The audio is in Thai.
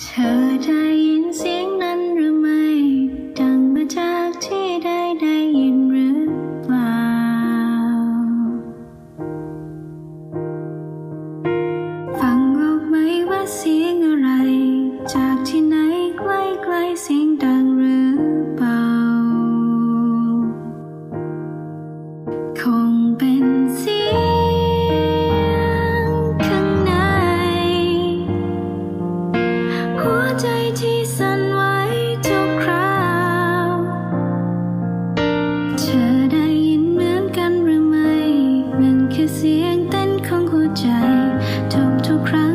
เธอได้ยินเสียงนั้นหรือไม่ ดังมาจากที่ใดได้ยินหรือเปล่า ฟังออไหมว่าเสียง ยงเต้นของหัวใจทุกทุกครั้ง